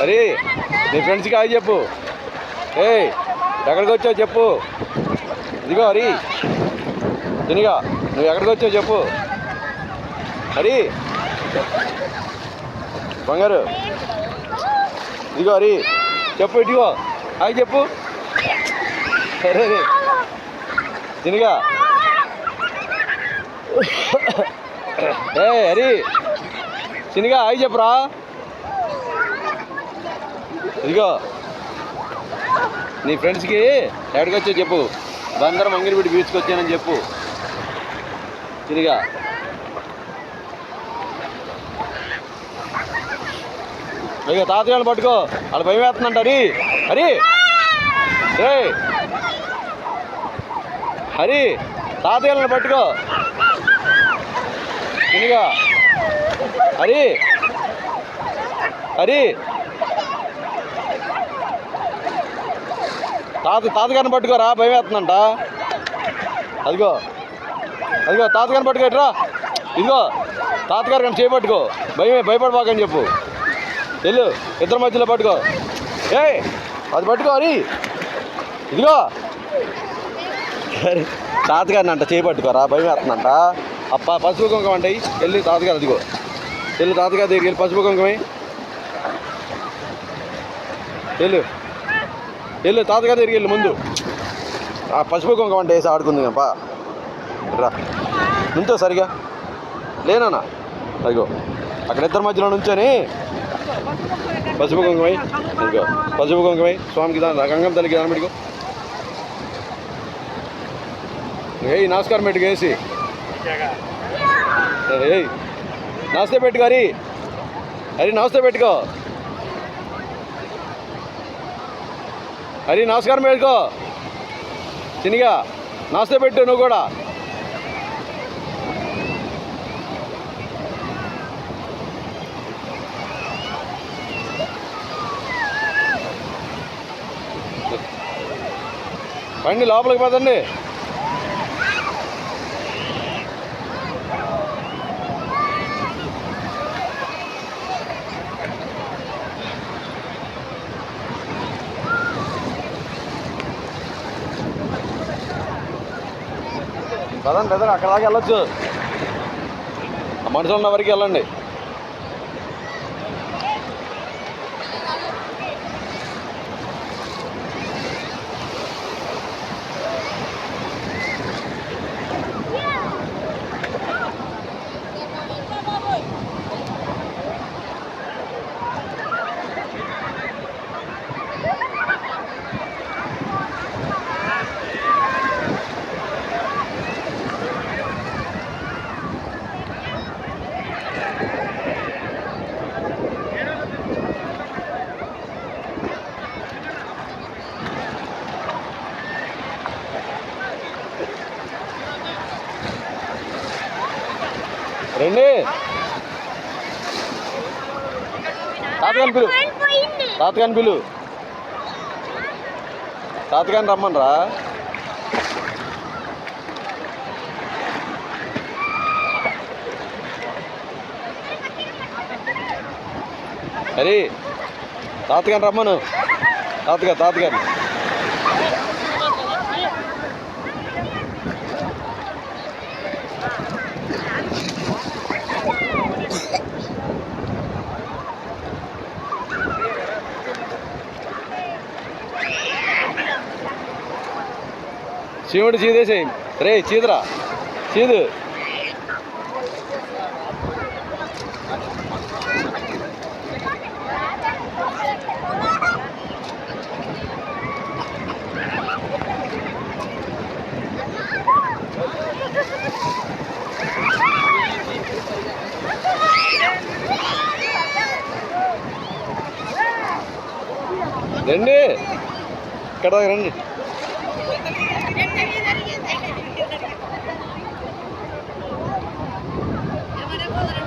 అరే నీ ఫ్రెండ్స్కి హాయ్ చెప్పు. ఏయ్ ఎక్కడికి వచ్చావు చెప్పు. ఇదిగో హరి. తినిగా నువ్వు ఎక్కడికి వచ్చావు చెప్పు. హరి. బంగారు. ఇదిగో హరి. చెప్పు ఇటుగో హాయ్ చెప్పు. సరే అరే. తినిగా. ఏ హరి. చినిగా హాయ్ చెప్పురా. ఇదిగో. నీ ఫ్రెండ్స్కి ఎక్కడికి వచ్చావు చెప్పు. బందరం మంగిరిపీడి బీచ్కి వచ్చానని చెప్పు. తిరిగా. ఇక తాతయ్యను పట్టుకో. వాళ్ళు భయం వేస్తుందంట హరి. హరి. రే హరి తాతయ్యలను పట్టుకో. తిరిగా. హరి. హరి. తాత తాతగారిని పట్టుకోరా భయం వేస్తుందంట. అదిగో అదిగో తాతగారిని పట్టుకోట్రా. ఇదిగో తాతగారు కానీ చేపట్టుకో భయమే భయపడబాకని చెప్పు. వెళ్ళు ఇద్దరు మధ్యలో పట్టుకో. ఏయ్ అది పట్టుకో అని ఇదిగో. సరే తాతగారిని అంట చేయి పట్టుకోరా భయం వేస్తుందంట. అప్ప పసుపు కుంకం అంటాయి వెళ్ళి తాతగారు అదిగో. వెళ్ళు తాతగారి దగ్గరికి వెళ్ళి పసుపు కుంకమే. వెళ్ళు. వెళ్ళు తాతగారి దగ్గరికి వెళ్ళు ముందు. ఆ పసుపు కుంకుమ అంటే వేసి ఆడుకుంది పా. రా. నుంచో సరిగా. లేనా అదిగో. అక్కడ ఇద్దరి మధ్యలో నుంచొని. పసుపు కుంకమై ఇదిగో పసుపు కుంకమై స్వామికి దాని గంగం తల్లికి దాని పెట్టుకో. ఏయ్ నమస్కారం పెట్టుకు వేసి ఏయ్ నమస్తే పెట్టుకో హరి హరి నమస్తే పెట్టుకో. హరి నమస్కారం పెట్టుకో చినిగా నమస్తే పెట్టు నువ్వు కూడా. పండి లోపలికి పదండి పదండి పదండి అక్కడ దాకా వెళ్ళొచ్చు. మనుషులు ఉన్న వరకు వెళ్ళండి. రండి. తాతగాని పిలు. తాతగాని పిలు. తాతగాని రమ్మనరా అరే తాతగాని రమ్మను. తాతగా తాతగాని శివుడు చీదేసేయి రే చీదరా చీదు రండి ఇక్కడ దాకా రండి Merhaba.